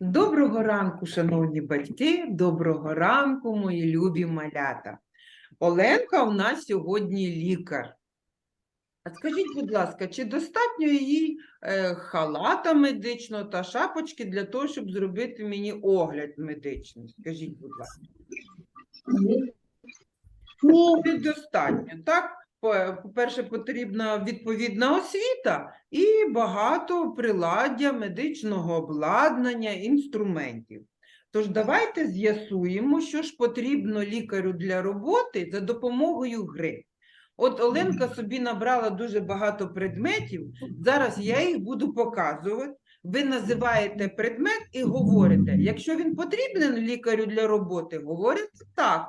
Доброго ранку, шановні батьки, доброго ранку, мої любі малята. Оленка у нас сьогодні лікар. А скажіть, будь ласка, чи достатньо їй е, халата медичного та шапочки для того, щоб зробити мені огляд медичний? Скажіть, будь ласка. Ні. Недостатньо, так? По- По-перше, потрібна відповідна освіта і багато приладдя, медичного обладнання, інструментів. Тож давайте з'ясуємо, що ж потрібно лікарю для роботи за допомогою гри. От Оленка собі набрала дуже багато предметів. Зараз я їх буду показувати. Ви називаєте предмет і говорите, якщо він потрібен лікарю для роботи, говорите так.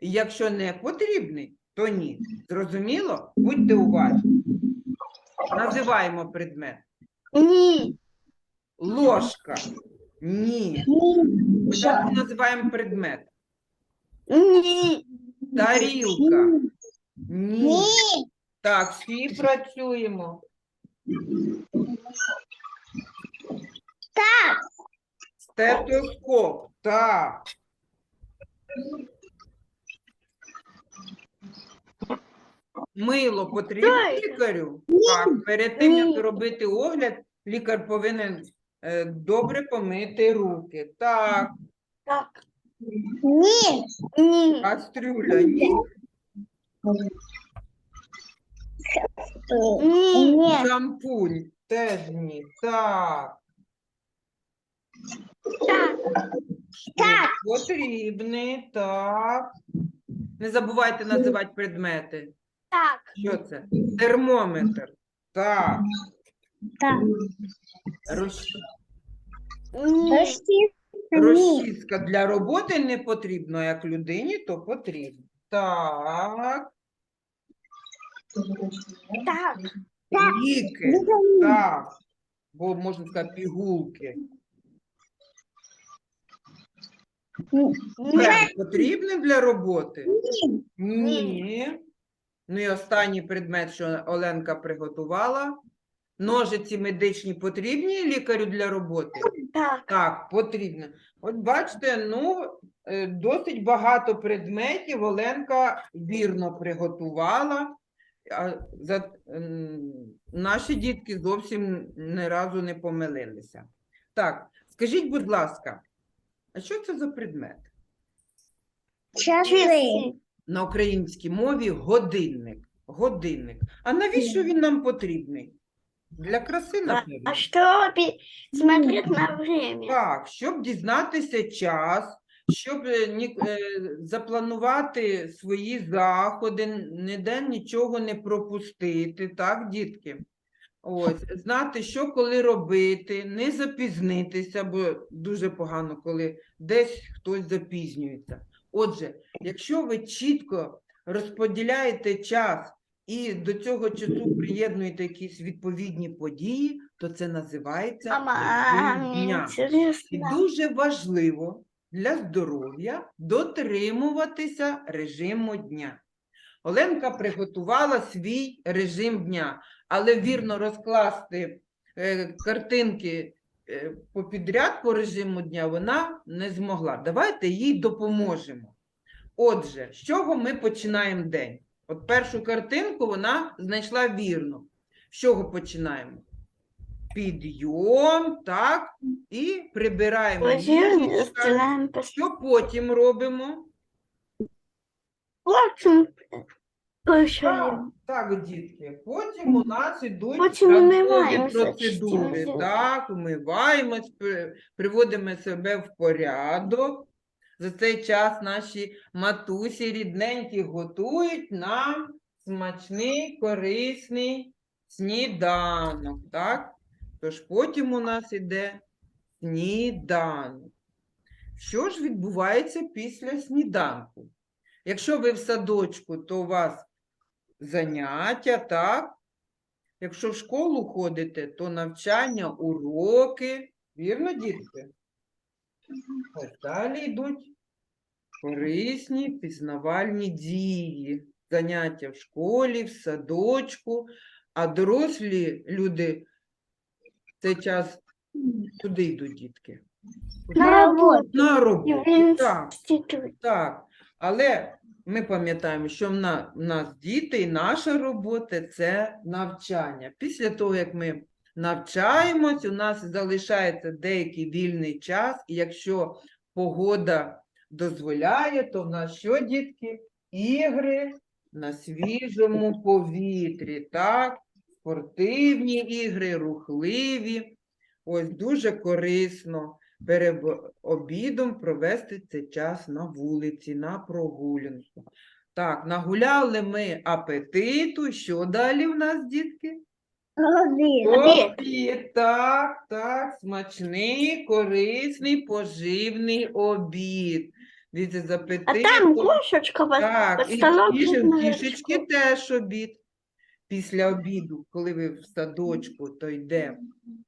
Якщо не потрібний, то ні. Зрозуміло? Будьте уважні. Називаємо предмет. Ні. Ложка. Ні. Спочатку називаємо предмет. Ні. Тарілка. Ні. Ні. Так, всі працюємо. Так. Стетоскоп. Так. Мило потрібно Так. лікарю? Так, перед тим, як Ні. робити огляд, лікар повинен е, добре помити руки. Так, Так. Ні. Ні. кастрюля, ні. Ні. Шампунь теж ні. Так. Так. Так. Потрібний, так. Не забувайте називати предмети. Так. Що це? Термометр. Так. Так. Розч- Ні. Розчіска для роботи не потрібно, як людині, то потрібно. Так. Так. Ліки. Так. Бо можна сказати пігулки. Крем потрібний для роботи? Ні. Ну і останній предмет, що Оленка приготувала. Ножиці медичні потрібні лікарю для роботи? Так. Так, потрібно. От бачите, ну, е, досить багато предметів Оленка вірно приготувала. А за, наші дітки зовсім ні разу не помилилися. Так, скажіть, будь ласка, а що це за предмет? Часи. На українській мові годинник. Годинник. А навіщо він нам потрібний? Для краси, напевно. А чтобы смотреть на время? Так, щоб дізнатися час, щоб е, ні- е, запланувати свої заходи, ніде нічого не пропустити, так, дітки? Ось, знати, що коли робити, не запізнитися, бо дуже погано, коли десь хтось запізнюється. Отже, якщо ви чітко розподіляєте час і до цього часу приєднуєте якісь відповідні події, то це називається режим дня. І дуже важливо для здоров'я дотримуватися режиму дня. Оленка приготувала свій режим дня, але вірно розкласти е, картинки попідряд по режиму дня вона не змогла. Давайте їй допоможемо. Отже, з чого ми починаємо день? От першу картинку вона знайшла вірно. З чого починаємо? Підйом, так, і прибираємо по Що потім робимо? Плачем. Так, так, дітки. Потім у нас ідуть Потім умиваємося, процедури. чистимо Так, умиваємось, при- приводимо себе в порядок. За цей час наші матусі рідненькі готують нам смачний, корисний сніданок. Так? Тож потім у нас іде сніданок. Що ж відбувається після сніданку? Якщо ви в садочку, то у вас заняття, так? Якщо в школу ходите, то навчання, уроки. Вірно, дітки? Ось далі йдуть корисні пізнавальні дії. Заняття в школі, в садочку, а дорослі люди в цей час Куди йдуть дітки? На роботу. На роботу. Так, так. Але ми пам'ятаємо, що в на- нас діти і наша робота це навчання. Після того, як ми навчаємось, у нас залишається деякий вільний час, і якщо погода дозволяє, то в нас що, дітки? Ігри на свіжому повітрі, так? Спортивні ігри, рухливі. Ось дуже корисно перед обідом провести цей час на вулиці, на прогулянку. Так, нагуляли ми апетиту. Що далі в нас, дітки? Обід. Так, так, смачний, корисний, поживний обід. Дивіться, з А там кошечка Так, і в кішечки теж обід. Після обіду, коли ви в садочку, то йде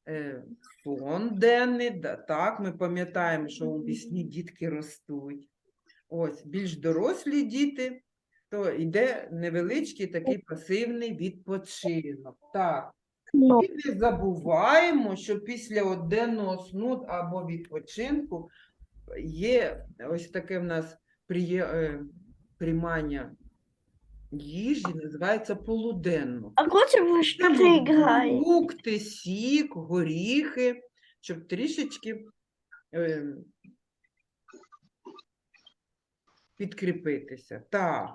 е, сон денний. Да, так, ми пам'ятаємо, що у вісні дітки ростуть. Ось, більш дорослі діти, то йде невеличкий такий пасивний відпочинок. Так, Ну, і не забуваємо, що після денного сну або відпочинку є ось таке в нас приє, е, приймання їжі, називається полуденно. а коли ви що граєте? фрукти, сік, горіхи, щоб трішечки е, підкріпитися. Так.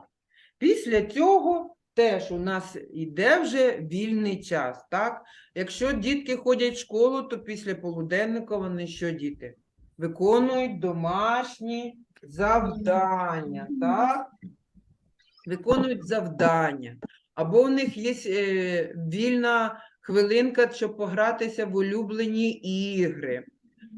Після цього теж у нас йде вже вільний час. Так? Якщо дітки ходять в школу, то після полуденника вони що діти? Виконують домашні завдання. Так? Виконують завдання. Або у них є е, вільна хвилинка, щоб погратися в улюблені ігри.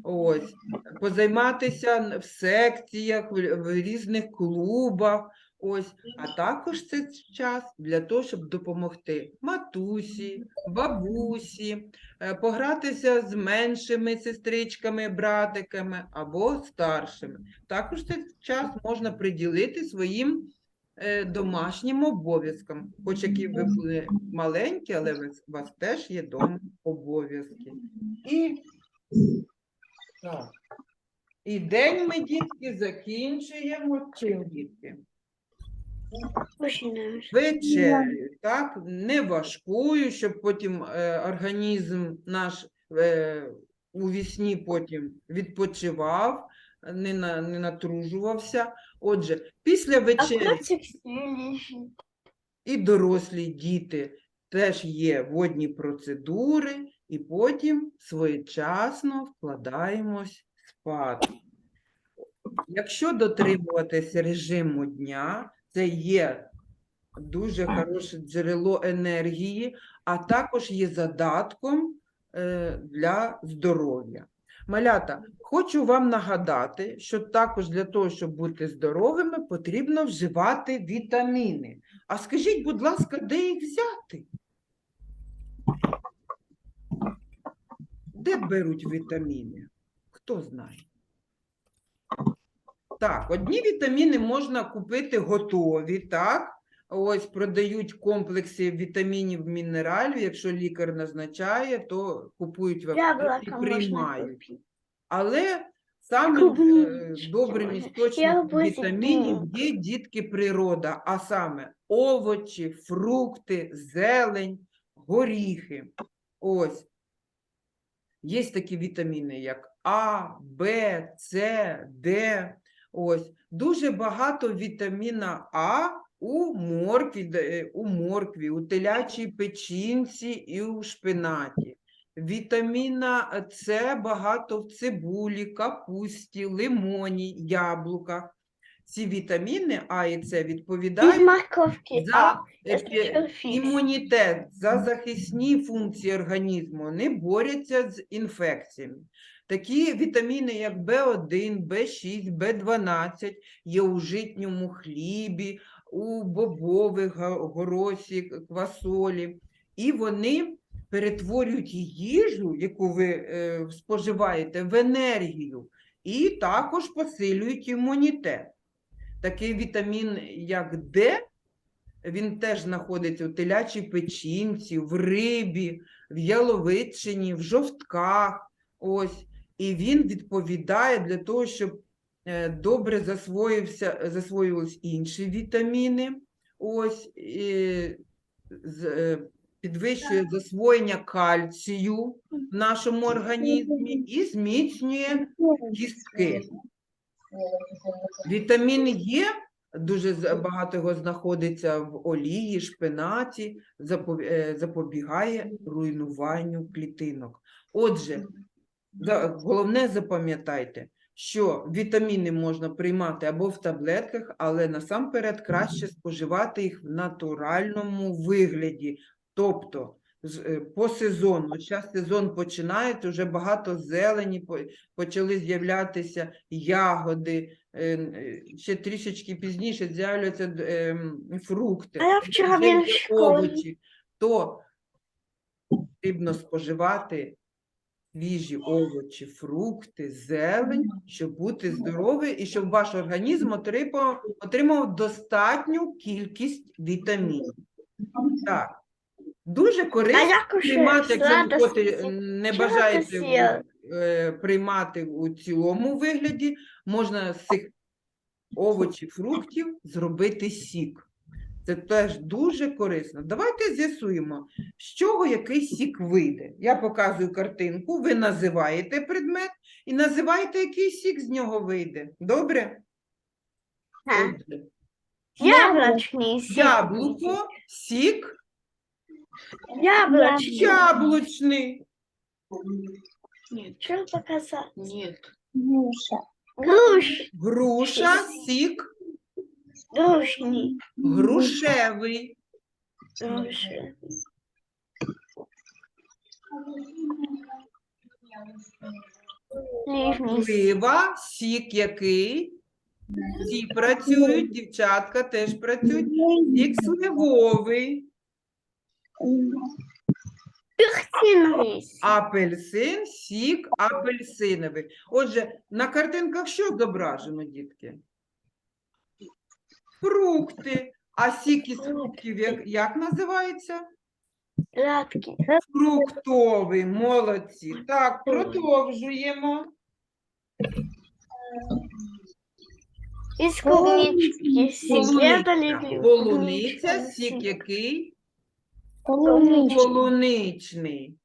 Ось, позайматися в секціях, в, різних клубах. Ось, а також це час для того, щоб допомогти матусі, бабусі, е, погратися з меншими сестричками, братиками або старшими. Також цей час можна приділити своїм домашнім обов'язкам. Хоч які ви були маленькі, але у вас теж є дома обов'язки. І, так. І день ми, дітки, закінчуємо чим, дітки? Вечерею, так? Не важкою, щоб потім е, організм наш е, у вісні потім відпочивав, не, на, не натружувався. Отже, після вечері і дорослі діти теж є водні процедури, і потім своєчасно вкладаємось спати. Якщо дотримуватися режиму дня, це є дуже хороше джерело енергії, а також є задатком е, для здоров'я. Малята, хочу вам нагадати, що також для того, щоб бути здоровими, потрібно вживати вітаміни. А скажіть, будь ласка, де їх взяти? Де беруть вітаміни? Хто знає? Так, одні вітаміни можна купити готові, так? Ось продають комплекси вітамінів, мінералів. Якщо лікар назначає, то купують в аптеці і приймають. Але самим е, добрим істочником вітамінів є дітки природа, а саме овочі, фрукти, зелень, горіхи. Ось. Є такі вітаміни, як А, Б, С, Д. Ось. Дуже багато вітаміна А у моркві, е, у моркві, у телячій печінці і у шпинаті. Вітаміна С багато в цибулі, капусті, лимоні, яблуках. Ці вітаміни А і С відповідають морковки. за е, імунітет, за захисні функції організму. Вони борються з інфекціями. Такі вітаміни, як В1, В6, В12 є у житньому хлібі, у бобових, горосі, квасолі. І вони перетворюють їжу, яку ви е, споживаєте, в енергію, і також посилюють імунітет. Такий вітамін, як Д, він теж знаходиться у телячій печінці, в рибі, в яловичині, в жовтках, Ось, і він відповідає для того, щоб добре засвоївся, засвоювались інші вітаміни. Ось, і, е, підвищує засвоєння кальцію в нашому організмі і зміцнює кістки. Вітамін Є дуже багато його знаходиться в олії, шпинаті, е, запобігає руйнуванню клітинок. Отже, головне запам'ятайте, що вітаміни можна приймати або в таблетках, але насамперед краще споживати їх в натуральному вигляді. Тобто е, по сезону, зараз сезон починається, вже багато зелені, почали з'являтися ягоди, е, е, ще трішечки пізніше з'являються фрукти, А вчора овочі, то потрібно споживати свіжі овочі, фрукти, зелень, щоб бути здоровий і щоб ваш організм отримав, отримав достатню кількість вітамінів. Так. Дуже корисно приймати, якщо ви хочете, не бажаєте е, приймати у цілому вигляді, можна з цих овочів, фруктів зробити сік. Це теж дуже корисно. Давайте з'ясуємо, з чого який сік вийде. Я показую картинку, ви називаєте предмет і називаєте, який сік з нього вийде. Добре? Ага. Отже, Яблочний сік. Яблуко, сік, Яблочний. яблучний. Що показати? Нет. Груш. Груша, сік, Грушний. грушевий. Сік. Слива, сік який? Всі працюють, дівчатка теж працюють. Сік сливовий, Апельсиновий апельсин, сік апельсиновий. Отже, на картинках що зображено, дітки? Фрукти. А сік із фруктів як, як називається? Сладкий. Фруктовий, молодці. Так, продовжуємо. Із клубнички сік. Я Полуниця. сік який? Полуничний. Полуничний.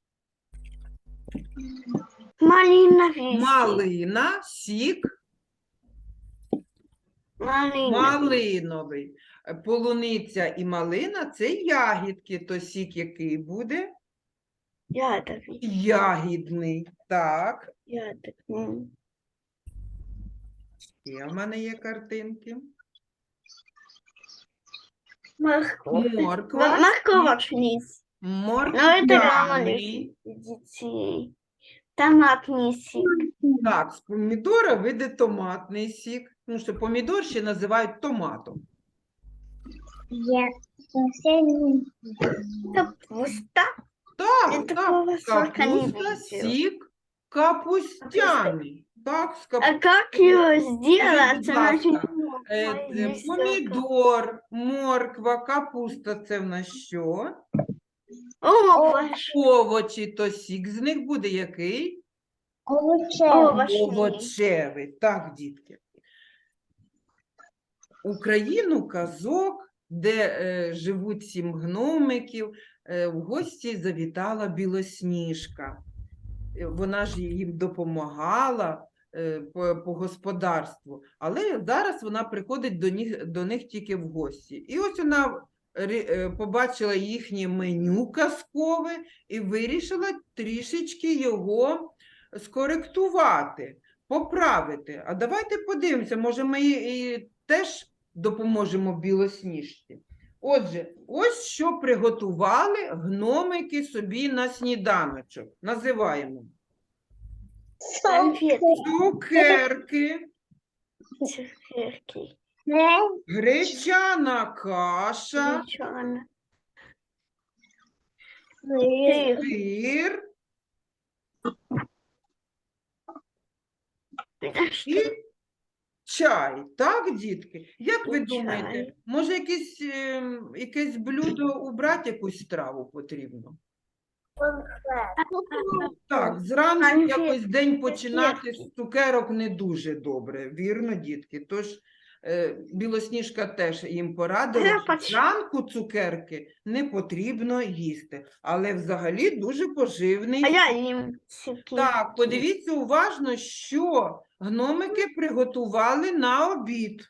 Малиновий. Малина, сік Малиновий. малиновий. Е, Полуниця і малина це ягідки, то сік який буде? Ядовий. Ягідний. Так, Ядовий. і в мене є картинки. Морква. Морква, Морковочный сік. Ну, это морквяний. для детей. Томатный сік. Так, з помідора вийде томатний сік. Тому що помідор ще називають томатом. Я Капуста. Так, Я так, такого сока не капуста, видела. сік капустяний. Так, з А капустяний. как его сделать? Она ласка, Е, е, Помідор, морква, капуста це в нас що? Овощ. Овочі, то сік з них буде який? Овощний. Овочевий. Так, дітки. Україну казок, де е, живуть сім гномиків, е, в гості завітала Білосніжка. Е, Вона ж їм допомагала е, по, по господарству, але зараз вона приходить до них, до них тільки в гості. І ось вона е, побачила їхнє меню казкове і вирішила трішечки його скоректувати, поправити. А давайте подивимося, може ми і теж допоможемо білосніжці. Отже, ось що приготували гномики собі на сніданочок. Називаємо. Цукерки, Цукерки. гречана каша, сир. І чай. Так, дітки? Як ви думаєте, може якесь, ем, якесь блюдо убрати, якусь страву потрібно? Так, зранку якось день починати з цукерок не дуже добре, вірно, дітки? Тож е, Білосніжка теж їм порадила, Я що поч- зранку цукерки не потрібно їсти, але взагалі дуже поживний. А я їм цукерки. Так, подивіться уважно, що гномики приготували на обід.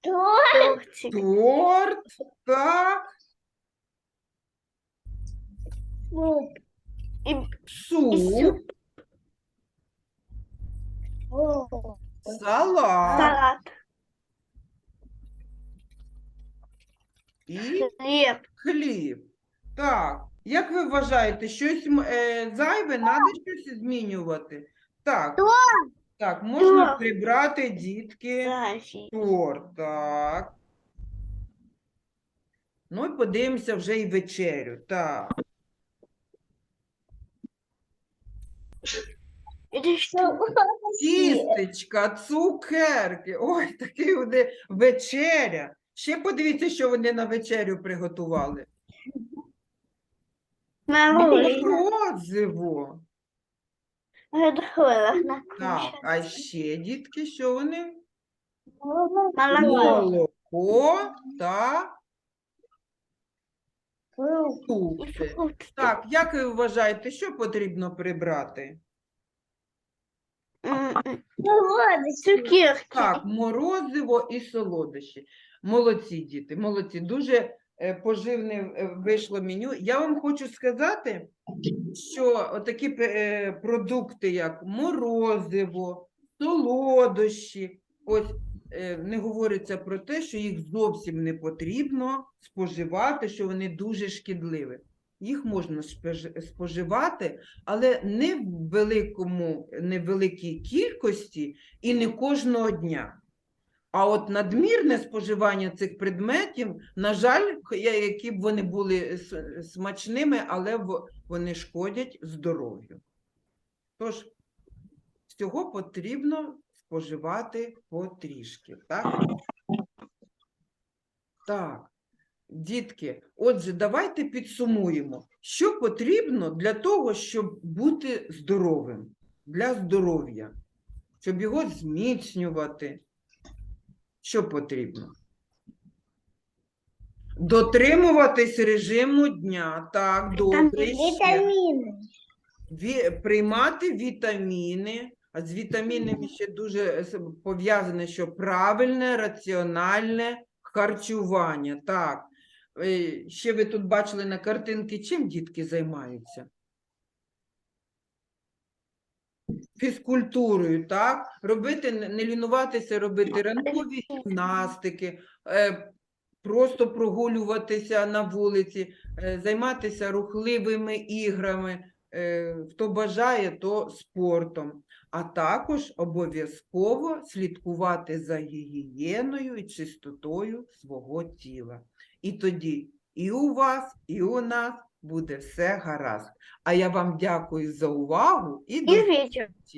Тортик. Торт, так, І, і суп, суп. салат Салат. і Хліб. хліб. Так, як ви вважаєте, щось м- е, зайве, треба щось змінювати? Так, так, можна прибрати, дітки, торт, так. Ну і подивимося вже і вечерю. Так. Що? Тістечка, цукерки. Ой, такий вони вечеря. Ще подивіться, що вони на вечерю приготували. Мороженое. Морозиво. Готовила Так, а ще, дітки, що вони? Молоко. Молоко та І фрукти. фрукти. Так, як ви вважаєте, що потрібно прибрати? М, м. Цукерки. Так, морозиво і солодощі. Молодці, діти, молодці. Дуже е, поживне е, вийшло меню. Я вам хочу сказати, що такі продукти, як морозиво, солодощі, ось е, не говориться про те, що їх зовсім не потрібно споживати, що вони дуже шкідливі. Їх можна споживати, але не в великому, не в великій кількості і не кожного дня. А от надмірне споживання цих предметів, на жаль, які б вони були смачними, але вони шкодять здоров'ю. Тож, всього потрібно споживати потрішки. Так? Так, дітки, отже, давайте підсумуємо, що потрібно для того, щоб бути здоровим, для здоров'я, щоб його зміцнювати. Що потрібно? Дотримуватись режиму дня. Так, добре. ще. Ві- приймати вітаміни, а з вітамінами ще дуже е, с- пов'язане, що правильне, раціональне харчування. Так. Е, Ще ви тут бачили на картинки, чим дітки займаються? Фізкультурою, так? Робити, не лінуватися, робити ранкові гімнастики, е, просто прогулюватися на вулиці, е, займатися рухливими іграми, е, хто бажає, то спортом. А також обов'язково слідкувати за гігієною і чистотою свого тіла. І тоді і у вас, і у нас буде все гаразд. А я вам дякую за увагу і до І вечір.